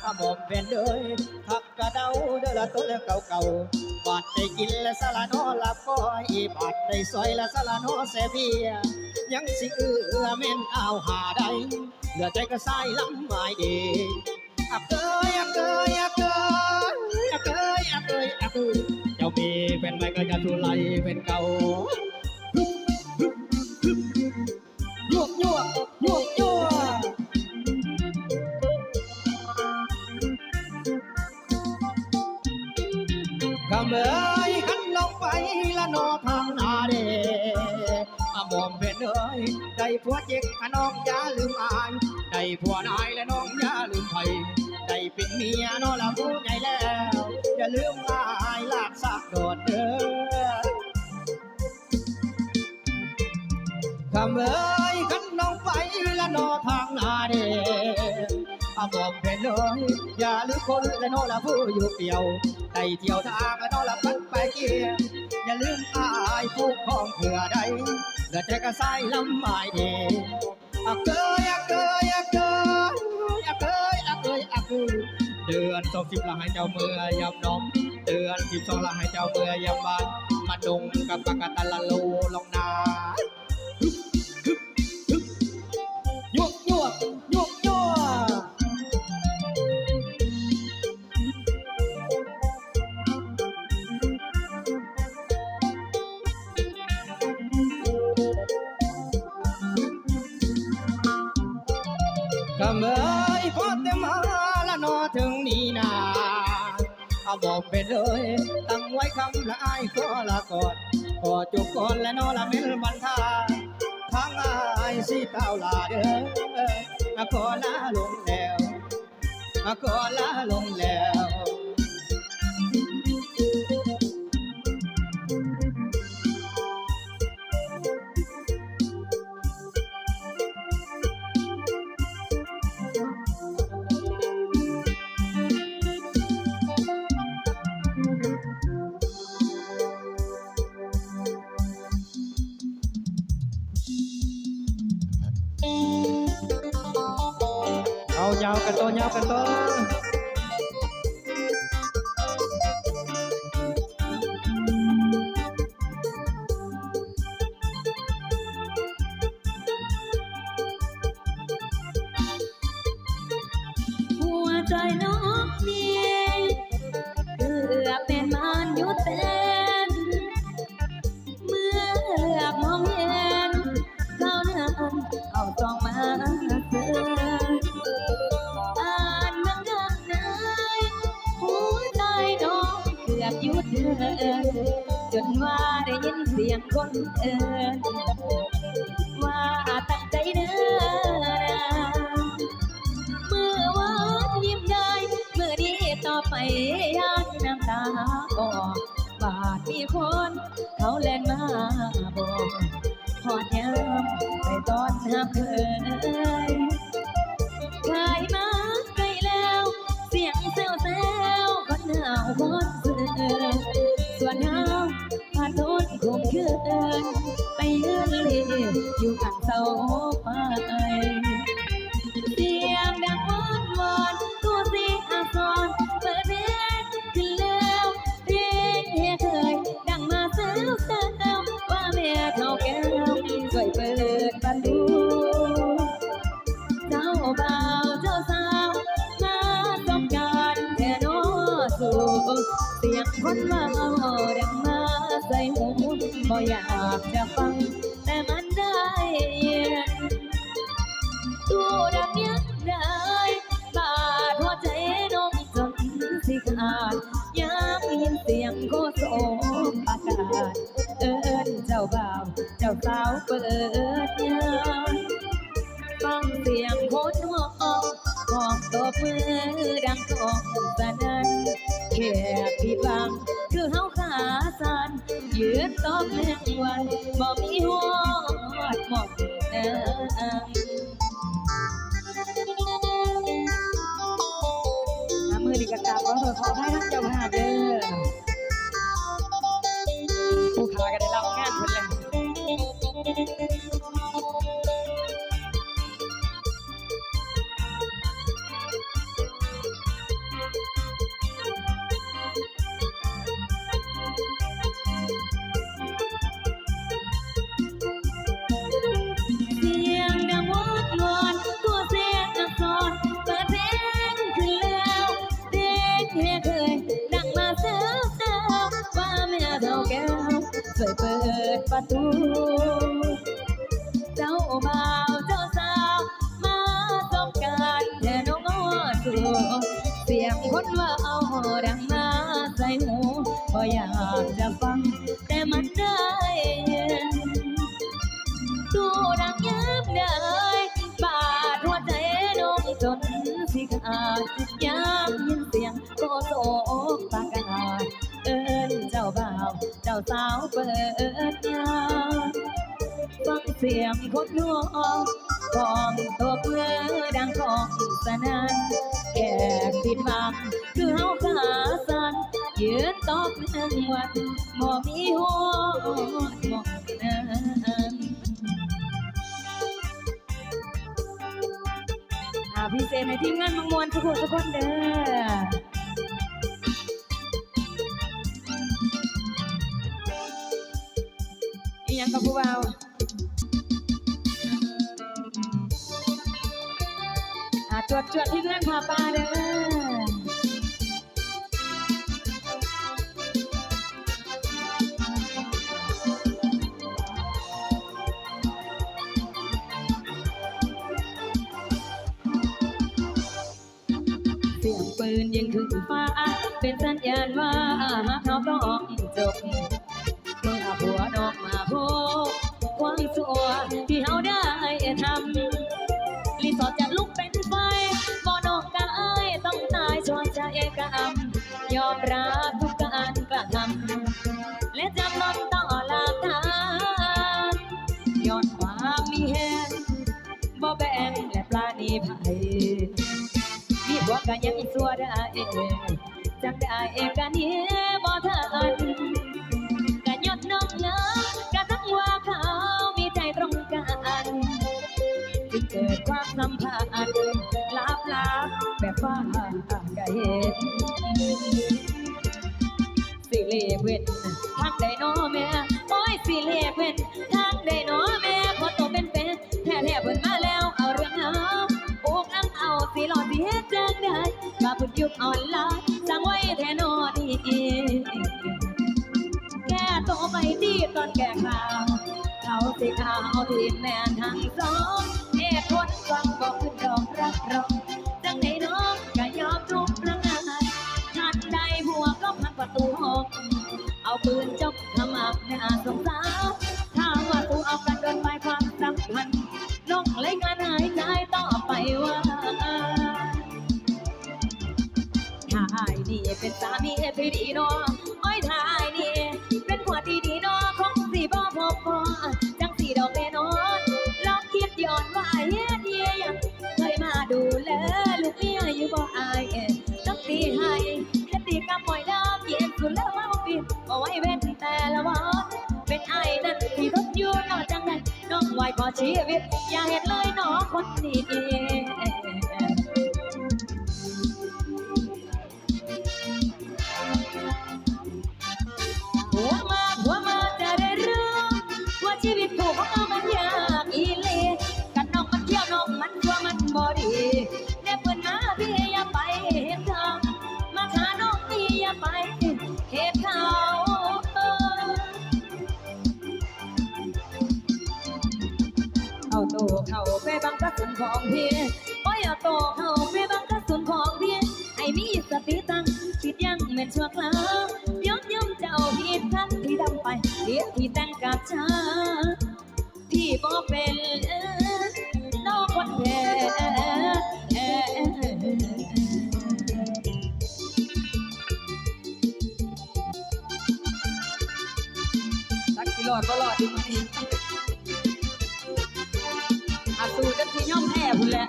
ถ้าบอกเป็นเลยทักกระเดาเด้อละตัวเก่าเก่าๆบาดได้กินละสละนอละก้อยบาดได้ซอยละสละนอเสเบียยังสิเอื้อแม่นเอาหาได้เหลือใจก็สายลำหมายเดอักเกยอักเกยอักเกยอักเกยอักเกยอักเกยเจ้ามีเป็นไม่ก็จะทุไลเป็นเก่า ละนอทางนาเดอามอมเป็นเอ้ยได้ผัวเจ๊กน้องอย่าลืมอายได้ผัวนายและน้องอย่าลืมไผได้เป็นเมียน้อละผู้ใหญ่แล้วอย่าลืมอายลากสักโดดเด้อคำเอ้ยขันน้องไปและนอทางนาเดอาบอกเป็นเลยอย่าลืมคนและนอละผู้อยู่เปี่ยวได้เที่ยวทางและนอละพัดไปเกี่ยว อย่าลืมอายผู้คองเผื่อใดเหลือใจก็ใส่ลำไม้เดอะเกยอะเกยอะเกยอะเกยอะเกยอะเกยเดือนสองสิบละให้เจ้าเมื่อยำนมเดือนสิบสองละให้เจ้าเมื่อยำบ้านมาดงกับปากกาตะละโลลงนา เอ้ยพอแต่มาละนอถึงนี่นาเอาบอกไปเลย ตั้งไว้คำละอายขอละก่อนขอจบก่อนและนอละเมลบันทาทางอายสิเต้าลาเด้อขอลาลงแล้วขอลาลงแล้ว ยาวกันต่อยาวกันต่อ จนว่าได้ยินเสียงคนเอินว่าตั้งใจเดินนะเมื่อวานยิ้มได้เมื่อนี้ต่อไปยานน้ำตาออกบาดมีคนเขาเล่นมาบอกหอดยามไปตอนห้ามเคย เสียงคนเมาดังมาใส่หูบ่อยากจะฟัง แต่มันได้ยินดูดังยังได้บาดหัวใจน้องจนสิขาดยังยินเสียงโคโซประกาศเอิ้นเจ้าบ่าว เจ้าสาวเปิดงานฟังเสียงโคตรหอมของตัวมือดังของสนั่นแขก ที่ฟังคือเฮาขาสันยืนตอบแมงวันบ่มีหอดหมดเดินน้ำมือดีกับกาบขอโทษขอให้ท่านเจ้าภาพเด้อ สวยเปิดประตู เจ้าบ่าวเจ้าสาว มาต้องการแทนน้องอ้อสูเสียงคนว่าเอาดังมาใส่หูก็อยากจะฟัง แต่มันได้ยินตู้ดังยับเลยบาดหัวใจน้องจนสิขาด เจ้าสาวเปิดงาฟังเสียงคนนัวของตัวเพื่อดังของสนันแขกติดบังคือเฮาขาสันยืนตอบหนึ่งวันบ่มีหัวหมองนั้นอาพิเศษในทีมงานมังมวนทุกคนทุกคนเด้อ ยังกับผู้เบาอาจวดจวดที่เงื่อนพาปลาเด้อเสียงปืนยิงขึ้นฟ้า เป็นสัญญาณว่าเขาต้องจบ บัวนอกมาพบความสัวที่เฮาได้ทำรีสอร์ทจะลุกเป็นไฟบ่นอกกายต้องตายชวนใจกรรมยอมรับทุกการกระทำและจำนนต่อหลักฐานย้อนความมีแหงบ่แบ่งและปลาณีภัยมีพวกกันยังสัวได้จังได้เอกันเนี้ จึงเกิดความสัมพันธ์ลับลับๆแบบฟ้ากะเห็นสิเลเว้นทางใดน้อแม่โอ้ยสิเลเว้นทางใดน้อแม่พอโตเป็นเป็นแท้แท้ๆเพิ่นมาแล้วเอาเรื่องเอาโอกอังเอาสิหลอดสิเฮ็ดจังได้มาพุดยุคออนไลน์สั่งไว้แท้นอนี่แก้ตัวไปดีตอนแก่ขาวเขาสิข่าวทีมแมนทั้งสอง เหตุผลฟังบอกขึ้นดอกรักรองจังไหนน้องก็ยอมทุกประงานทันใดหัวก็พังประตูห้องเอาปืนจกขมับหน้าสงสารถ้าว่าตูเอากันโดนไปความสัมพันธ์น้องเลยงานหายใจต่อไปว่าถ้าอายนี่เป็นสามีที่ดีเนาะโอ้ย บ่ชีวิตอย่าเห็นเลยเนาะคนนี้ ของพี่โอ้ยเอาโตเข้าไปบังกระสุนของพี่ให้มีสติตั้งคิดยังเหมือนชั่วคราวยกย่อมเจ้าผิดทั้งที่ดำไปเรียกที่แต่งกับชาที่บ่เป็นน้องคนแพ้สักกี่หลอดก็หลอดดี นดีอาสูจนที่ย่อมแพ้พุ่นแหละ